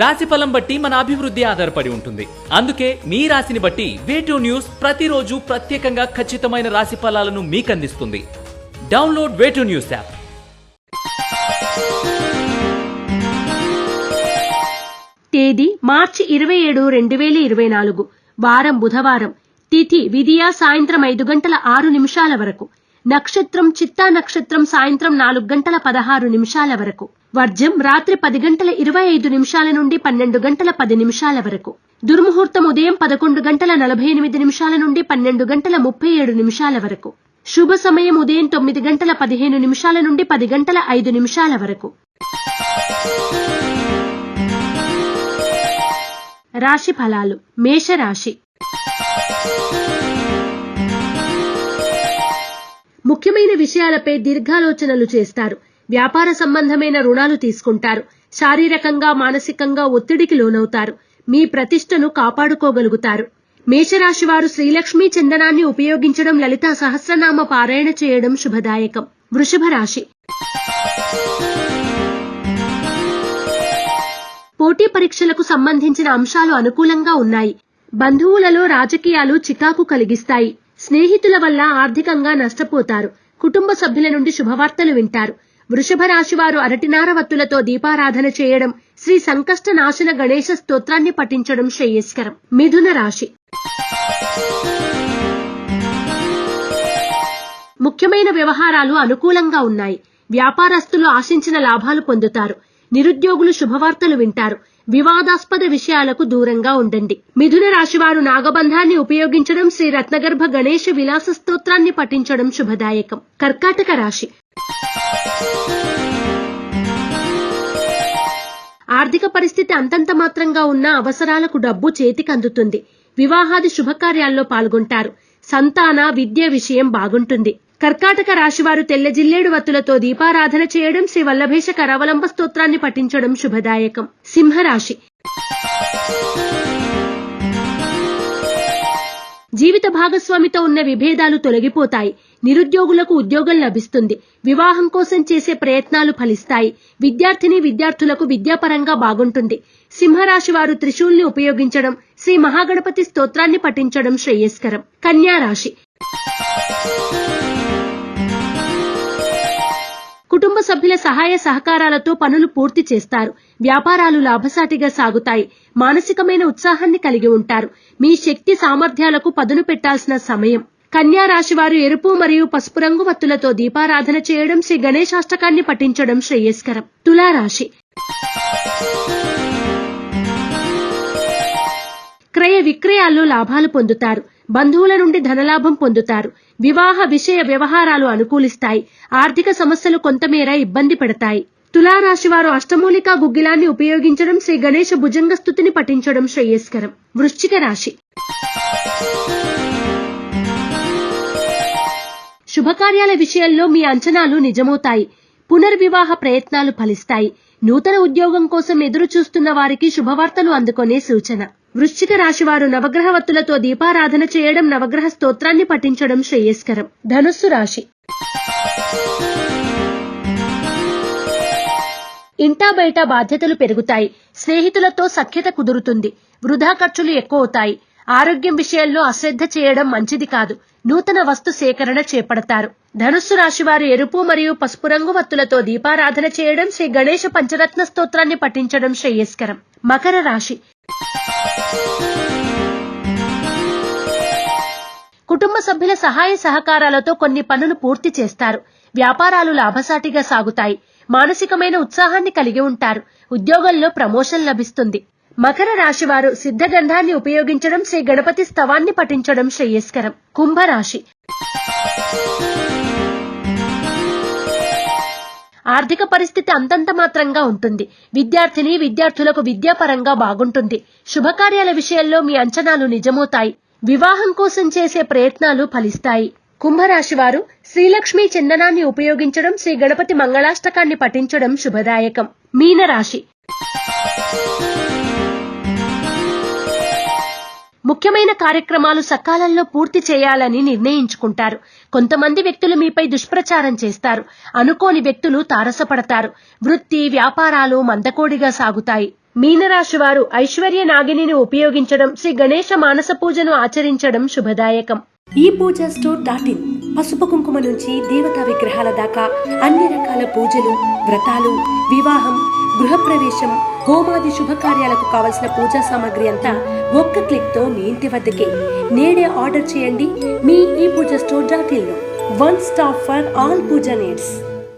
రాశి ఫలం బట్టి మన అభివృద్ధి ఆధారపడి ఉంటుంది. అందుకే మీ రాశిని బట్టి వేటూ న్యూస్ ప్రతిరోజు ప్రత్యేకంగా ఖచ్చితమైన రాశి ఫలాలను మీకు అందిస్తుంది డౌన్లోడ్ వేటూ న్యూస్ యాప్ తేదీ మార్చి ఇరవై ఏడు రెండు వేల ఇరవై నాలుగు. వారం బుధవారం. తిథి విధియా సాయంత్రం ఐదు గంటల ఆరు నిమిషాల వరకు. నక్షత్రం చిత్తా నక్షత్రం సాయంత్రం నాలుగు గంటల పదహారు నిమిషాల వరకు. వర్జం రాత్రి పది గంటల ఇరవై ఐదు నిమిషాల నుండి పన్నెండు గంటల పది నిమిషాల వరకు. దుర్ముహూర్తం ఉదయం పదకొండు గంటల నలభై ఎనిమిది నిమిషాల నుండి పన్నెండు గంటల ముప్పై ఏడు నిమిషాల వరకు. శుభ సమయం ఉదయం తొమ్మిది గంటల పదిహేను నిమిషాల నుండి పది గంటల ఐదు నిమిషాల వరకు. రాశి ఫలాలు. మేషరాశి. విషయాలపై దీర్ఘాలోచనలు చేస్తారు. వ్యాపార సంబంధమైన రుణాలు తీసుకుంటారు. శారీరకంగా మానసికంగా ఒత్తిడికి లోనవుతారు. మీ ప్రతిష్టను కాపాడుకోగలుగుతారు. మేషరాశి వారు శ్రీలక్ష్మీ చందనాన్ని ఉపయోగించడం లలిత సహస్రనామ పారాయణ చేయడం శుభదాయకం. వృషభ రాశి. పోటీ పరీక్షలకు సంబంధించిన అంశాలు అనుకూలంగా ఉన్నాయి. బంధువులలో రాజకీయాలు చికాకు కలిగిస్తాయి. స్నేహితుల వల్ల ఆర్థికంగా నష్టపోతారు. కుటుంబ సభ్యుల నుండి శుభవార్తలు వింటారు. వృషభ రాశి వారు అరటినార వత్తులతో దీపారాధన చేయడం శ్రీ సంకష్ట నాశన గణేశ స్తోత్రాన్ని పఠించడం శ్రేయస్కరం. మిథున రాశి. ముఖ్యమైన వ్యవహారాలు అనుకూలంగా ఉన్నాయి. వ్యాపారస్తులు ఆశించిన లాభాలు పొందుతారు. నిరుద్యోగులు శుభవార్తలు వింటారు. వివాదాస్పద విషయాలకు దూరంగా ఉండండి. మిథున రాశివారు నాగబంధాన్ని ఉపయోగించడం శ్రీ రత్నగర్భ గణేష విలాస స్తోత్రాన్ని పఠించడం శుభదాయకం. కర్కాటక రాశి. ఆర్థిక పరిస్థితి అంతంత మాత్రంగా ఉన్న అవసరాలకు డబ్బు చేతికి అందుతుంది వివాహాది శుభకార్యాల్లో పాల్గొంటారు. సంతాన విద్య విషయం బాగుంటుంది. కర్కాటక రాశివారు తెల్ల జిల్లేడు వత్తులతో దీపారాధన చేయడం శ్రీ వల్లభేష కరవలంబ స్తోత్రాన్ని పఠించడం శుభదాయకం. సింహరాశి. జీవిత భాగస్వామితో ఉన్న విభేదాలు తొలగిపోతాయి. నిరుద్యోగులకు ఉద్యోగం లభిస్తుంది. వివాహం కోసం చేసే ప్రయత్నాలు ఫలిస్తాయి. విద్యార్థిని విద్యార్థులకు విద్యాపరంగా బాగుంటుంది. సింహరాశి వారు త్రిశూల్ని ఉపయోగించడం శ్రీ మహాగణపతి స్తోత్రాన్ని పఠించడం శ్రేయస్కరం. కన్యా కుటుంబ సభ్యుల సహాయ సహకారాలతో పనులు పూర్తి చేస్తారు. వ్యాపారాలు లాభసాటిగా సాగుతాయి. మానసికమైన ఉత్సాహాన్ని కలిగి ఉంటారు. మీ శక్తి సామర్థ్యాలకు పదును పెట్టాల్సిన సమయం. కన్యా రాశి వారు ఎరుపు మరియు పసుపు రంగు వత్తులతో దీపారాధన చేయడం శ్రీ గణేశాష్టకాన్ని పఠించడం శ్రేయస్కరం. తులారాశి. క్రయ విక్రయాల్లో లాభాలు పొందుతారు. బంధువుల నుండి ధనలాభం పొందుతారు. వివాహ విషయ వ్యవహారాలు అనుకూలిస్తాయి. ఆర్థిక సమస్యలు కొంతమేర ఇబ్బంది పెడతాయి. తులారాశి వారు అష్టమూలికా గుగ్గిలాన్ని ఉపయోగించడం శ్రీ గణేష భుజంగ స్థుతిని పఠించడం శ్రేయస్కరం. వృశ్చిక రాశి. శుభకార్యాల విషయంలో మీ అంచనాలు నిజమవుతాయి. పునర్వివాహ ప్రయత్నాలు ఫలిస్తాయి. నూతన ఉద్యోగం కోసం ఎదురు చూస్తున్న వారికి శుభవార్తలు అందుకునే సూచన. వృశ్చిక రాశి వారు నవగ్రహవత్తులతో దీపారాధన చేయడం నవగ్రహ స్తోత్రాన్ని పఠించడం శ్రేయస్కరం. ధనుస్సు రాశి. ఇంటా బయట బాధ్యతలు పెరుగుతాయి. స్నేహితులతో సఖ్యత కుదురుతుంది. వృధా ఖర్చులు ఎక్కువ అవుతాయి ఆరోగ్యం విషయంలో అశ్రద్ధ చేయడం మంచిది కాదు. నూతన వస్తు సేకరణ చేపడతారు. ధనుస్సు రాశి వారు ఎరుపు మరియు పసుపు రంగు వత్తులతో దీపారాధన చేయడం శ్రీ గణేష పంచరత్న స్తోత్రాన్ని పఠించడం శ్రేయస్కరం. మకర రాశి. కుటుంబ సభ్యుల సహాయ సహకారాలతో కొన్ని పనులు పూర్తి చేస్తారు. వ్యాపారాలు లాభసాటిగా సాగుతాయి. మానసికమైన ఉత్సాహాన్ని కలిగి ఉంటారు. ఉద్యోగంలో ప్రమోషన్ లభిస్తుంది. మకర రాశి వారు సిద్ధగంధాన్ని ఉపయోగించడం శ్రీ గణపతి స్తవాన్ని పఠించడం శ్రేయస్కరం. కుంభరాశి. ఆర్థిక పరిస్థితి అంతంత మాత్రంగా ఉంటుంది. విద్యార్థిని విద్యార్థులకు విద్యాపరంగా బాగుంటుంది. శుభకార్యాల విషయంలో మీ అంచనాలు నిజమవుతాయి. వివాహం కోసం చేసే ప్రయత్నాలు ఫలిస్తాయి. కుంభరాశి వారు శ్రీలక్ష్మి చందనాన్ని ఉపయోగించడం శ్రీ గణపతి మంగళాష్టకాన్ని పఠించడం శుభదాయకం. మీనరాశి. ముఖ్యమైన కార్యక్రమాలు సకాలంలో పూర్తి చేయాలని నిర్ణయించుకుంటారు. కొంతమంది వ్యక్తులు మీపై దుష్ప్రచారం చేస్తారు. అనుకోని వ్యక్తులు తారసపడతారు. వృత్తి వ్యాపారాలు మందకోడిగా సాగుతాయి. మీనరాశి వారు ఐశ్వర్య నాగిని ఉపయోగించడం శ్రీ గణేశ మానస పూజను ఆచరించడం శుభదాయకం. ఈ పూజ స్టోర్ డాట్ ఇన్ పసుపు కుంకుమ నుంచి దేవతా విగ్రహాల దాకా అన్ని రకాల పూజలు వ్రతాలు వివాహం గృహప్రవేశం హోమాది శుభకార్యాలకు కావలసిన పూజా సామాగ్రి అంతా ఒక్క క్లిక్తో మీ ఇంటి వద్దకే. నేడే ఆర్డర్ చేయండి మీ ఈ puja store dot in one stop for all puja needs.